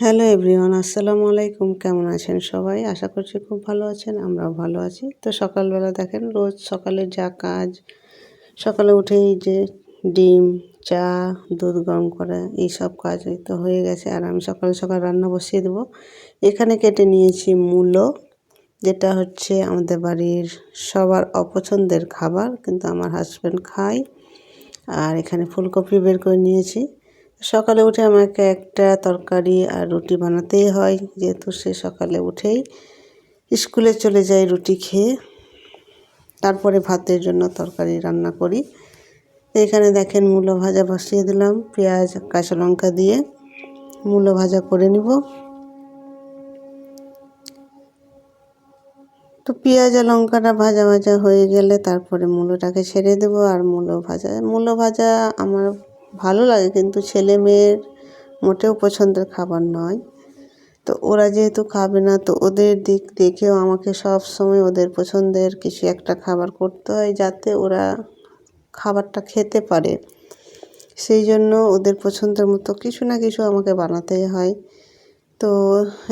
Hello everyone, আসসালামু আলাইকুম। কেমন আছেন সবাই? আশা করছি খুব ভালো আছেন, আমরাও ভালো আছি। তো সকালবেলা দেখেন, রোজ সকালে যা কাজ, সকালে উঠেই যে ডিম, চা, দুধ গরম করা এই সব কাজ তো হয়ে গেছে। আর আমি সকাল সকাল রান্না বসিয়ে দেবো। এখানে কেটে নিয়েছি মূলো, যেটা হচ্ছে আমাদের বাড়ির সবার অপছন্দের খাবার, কিন্তু আমার হাজব্যান্ড খায়। আর এখানে ফুলকপি বের করে নিয়েছি। সকালে উঠে আমাকে একটা তরকারি আর রুটি বানাতেই হয়। যেহেতু সে সকালে উঠেই স্কুলে চলে যায় রুটি খেয়ে। তারপরে ভাতের জন্য তরকারি রান্না করি। এখানে দেখেন মূলো ভাজা বসিয়ে দিলাম, পেঁয়াজ, কাঁচা লঙ্কা দিয়ে মূলো ভাজা করে নিব। তো পেঁয়াজ আর লঙ্কাটা ভাজা ভাজা হয়ে গেলে তারপরে মূলোটাকে ছেড়ে দেবো। আর মূলো ভাজা মূলো ভাজা আমার ভালো লাগে কিন্তু ছেলে মেয়ের মোটেও পছন্দের খাবার নয়। তো ওরা যেহেতু খাবে না, তো ওদের দিক দেখেও আমাকে সব সময় ওদের পছন্দের কিছু একটা খাবার করতে হয় যাতে ওরা খাবারটা খেতে পারে। সেই জন্য ওদের পছন্দের মতো কিছু না কিছু আমাকে বানাতেই হয়। তো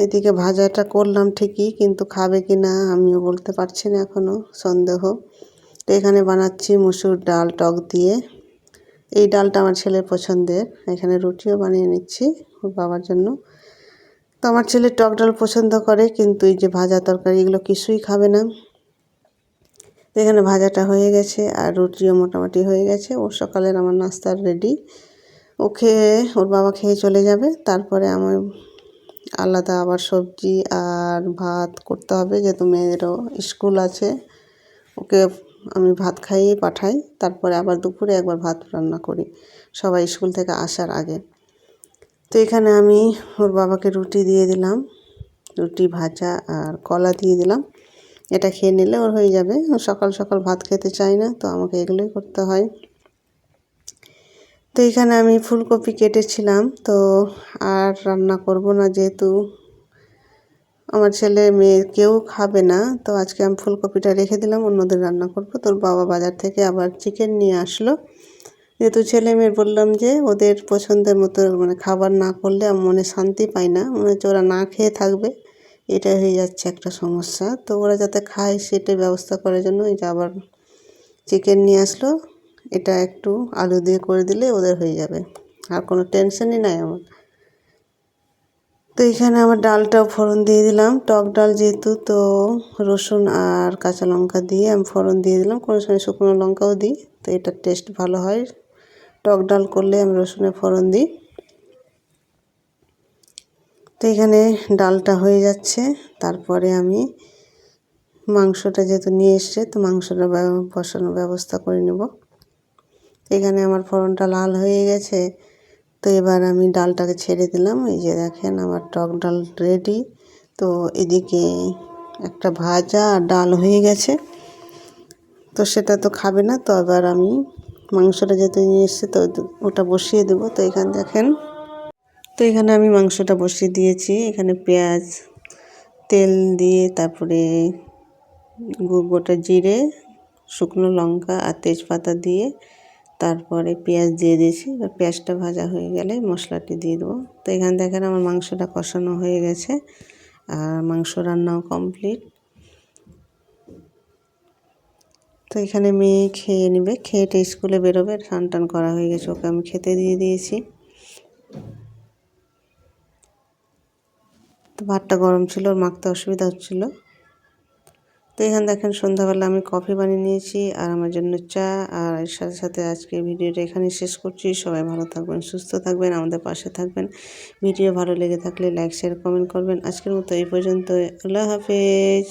এদিকে ভাজাটা করলাম ঠিকই, কিন্তু খাবে কি না আমিও বলতে পারছি না এখনও সন্দেহ। তো এখানে বানাচ্ছি মুসুর ডাল, টক দিয়ে। এই ডালটা আমার ছেলের পছন্দের। এখানে রুটিও বানিয়ে নিচ্ছি ওর বাবার জন্য। তো আমার ছেলে টক ডাল পছন্দ করে, কিন্তু এই যে ভাজা তরকারি এগুলো কিছুই খাবে না। এখানে ভাজাটা হয়ে গেছে আর রুটিও মোটামুটি হয়ে গেছে। ও সকালের আমার নাস্তার রেডি। ও খেয়ে, ওর বাবা খেয়ে চলে যাবে। তারপরে আমার আলাদা আবার সবজি আর ভাত করতে হবে, যেহেতু মেয়েদেরও স্কুল আছে। ওকে আমি ভাত খাইয়ে পাঠাই, তারপরে আবার দুপুরে একবার ভাত রান্না করি, সবাই স্কুল থেকে আসার আগে। তো এখানে আমি ওর বাবাকে রুটি দিয়ে দিলাম, রুটি, ভাজা আর কলা দিয়ে দিলাম। এটা খেয়ে নিলে ওর হয়ে যাবে সকাল সকাল ভাত খেতে চাই না, তো আমাকে এগুলোই করতে হয়। তো এখানে আমি ফুলকপি কেটেছিলাম, তো আর রান্না করব না যেহেতু আমার ছেলে মেয়ে কেউ খাবে না, তো আজকে আমি ফুলকপিটা রেখে দিলাম, অন্যদের রান্না করব। তোর বাবা বাজার থেকে আবার চিকেন নিয়ে আসলো। যেহেতু ছেলে মেয়ের বললাম যে, ওদের পছন্দের মতো মানে খাবার না করলে আমি মনে শান্তি পাই না। মনে হচ্ছে ওরা না খেয়ে থাকবে। এটা হয়ে যাচ্ছে একটা সমস্যা। তো ওরা যাতে খায় সেটা ব্যবস্থা করার জন্য এই যে আবার চিকেন নিয়ে আসলো। এটা একটু আলু দিয়ে করে দিলে ওদের হয়ে যাবে। আর কোনো টেনশনই নাই আমার। তো এখানে আমার ডালটাও ফোড়ন দিয়ে দিলাম। টক ডাল যেহেতু, তো রসুন আর কাঁচা লঙ্কা দিয়ে আমি ফোড়ন দিয়ে দিলাম। কোনো সময় শুকনো লঙ্কাও দিই, তো এটার টেস্ট ভালো হয়। টক ডাল করলে আমি রসুনে ফোড়ন দিই। তো এখানে ডালটা হয়ে যাচ্ছে। তারপরে আমি মাংসটা যেহেতু নিয়ে এসছে, তো মাংসটা বসানোর ব্যবস্থা করে নেব। এখানে আমার ফোড়নটা লাল হয়ে গেছে। তো এবার আমি ডালটাকে ছেড়ে দিলাম। এই যে দেখেন আমার টক ডাল রেডি তো এদিকে একটা ভাজা আর ডাল হয়ে গেছে। তো সেটা তো খাবে না, তো এবার আমি মাংসটা যেহেতু নিয়ে এসছে, তো ওটা বসিয়ে দেবো। তো এখানে দেখেন, তো এখানে আমি মাংসটা বসিয়ে দিয়েছি। এখানে পেঁয়াজ, তেল দিয়ে তারপরে গোটা জিরে, শুকনো লঙ্কা আর তেজপাতা দিয়ে তারপরে পেঁয়াজ দিয়ে দিয়েছি, এবার পেঁয়াজটা ভাজা হয়ে গেলে মশলাটি দিয়ে দেবো। তো এখানে দেখেন আমার মাংসটা কষানো হয়ে গেছে, আর মাংস রান্নাও কমপ্লিট। তো এখানে মেয়ে খেয়ে নেবে খেয়েটে স্কুলে বেরোবে টান টান করা হয়ে গেছে, ওকে আমি খেতে দিয়ে দিয়েছি। তো ভাতটা গরম ছিল, ওর মাখতে অসুবিধা হচ্ছিল। তো এখানে দেখেন, সন্ধ্যাবেলা আমি কফি বানিয়ে নিয়েছি আর আমার জন্য চা। আর এর সাথে সাথে আজকে ভিডিওটা এখানে শেষ করছি। সবাই ভালো থাকবেন, সুস্থ থাকবেন, আমাদের পাশে থাকবেন। ভিডিও ভালো লেগে থাকলে লাইক শেয়ার কমেন্ট করবেন। আজকের মতো এই পর্যন্ত আল্লাহ হাফেজ।